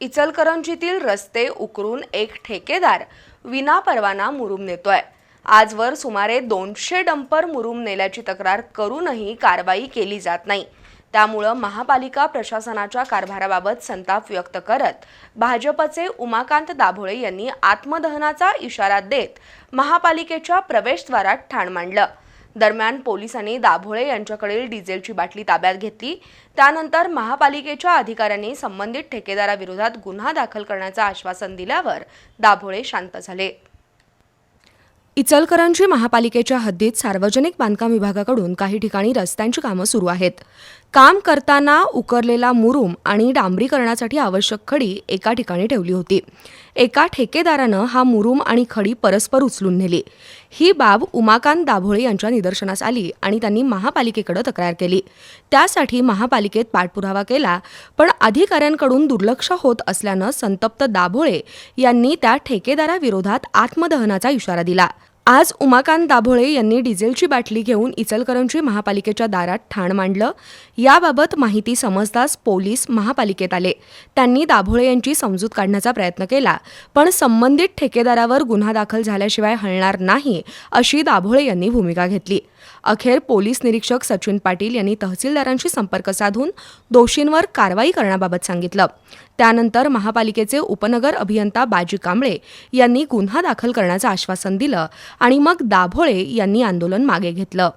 इचलकरंजीतील रस्ते उकरून एक ठेकेदार विनापरवाना मुरुम नेतोय. आजवर सुमारे दोनशे डंपर मुरुम नेल्याची तक्रार करूनही कारवाई केली जात नाही. त्यामुळं महापालिका प्रशासनाच्या कारभाराबाबत संताप व्यक्त करत भाजपचे उमाकांत दाभोळे यांनी आत्मदहनाचा इशारा देत महापालिकेच्या प्रवेशद्वारात ठाण मांडलं. दरम्यान पोलिसांनी दाभोळे यांच्याकडील डिझेलची बाटली ताब्यात घेतली. त्यानंतर महापालिकेच्या अधिकाऱ्यांनी संबंधित ठेकेदाराविरोधात गुन्हा दाखल करण्याचं आश्वासन दिल्यावर दाभोळे शांत झाले. इचलकरंजी महापालिकेच्या हद्दीत सार्वजनिक बांधकाम विभागाकडून काही ठिकाणी रस्त्यांची कामं सुरू आहेत. काम करताना उकरलेला मुरूम आणि डांबरीकरणासाठी आवश्यक खडी एका ठिकाणी ठेवली होती. एका ठेकेदारानं हा मुरूम आणि खडी परस्पर उचलून नेली. ही बाब उमाकांत दाभोळे यांच्या निदर्शनास आली आणि त्यांनी महापालिकेकडे तक्रार केली. त्यासाठी महापालिकेत पाठपुरावा केला पण अधिकाऱ्यांकडून दुर्लक्ष होत असल्यानं संतप्त दाभोळे यांनी त्या ठेकेदाराविरोधात आत्मदहनाचा इशारा दिला. आज उमाकांत दाभोळे यांनी डिझेलची बाटली घेऊन इचलकरंजी महापालिकेच्या दारात ठाण मांडलं. याबाबत माहिती समजताच पोलीस महापालिकेत आले. त्यांनी दाभोळे यांची समजूत काढण्याचा प्रयत्न केला. पण संबंधित ठेकेदारावर गुन्हा दाखल झाल्याशिवाय हलणार नाही अशी दाभोळे यांनी भूमिका घेतली. अखेर पोलीस निरीक्षक सचिन पाटील यांनी तहसीलदारांशी संपर्क साधून दोषींवर कारवाई करण्याबाबत सांगितलं. त्यानंतर महापालिकेचे उपनगर अभियंता बाजी कांबळे यांनी गुन्हा दाखल करण्याचं आश्वासन दिलं. आणि मग दाभोळे यांनी आंदोलन मागे घेतलं.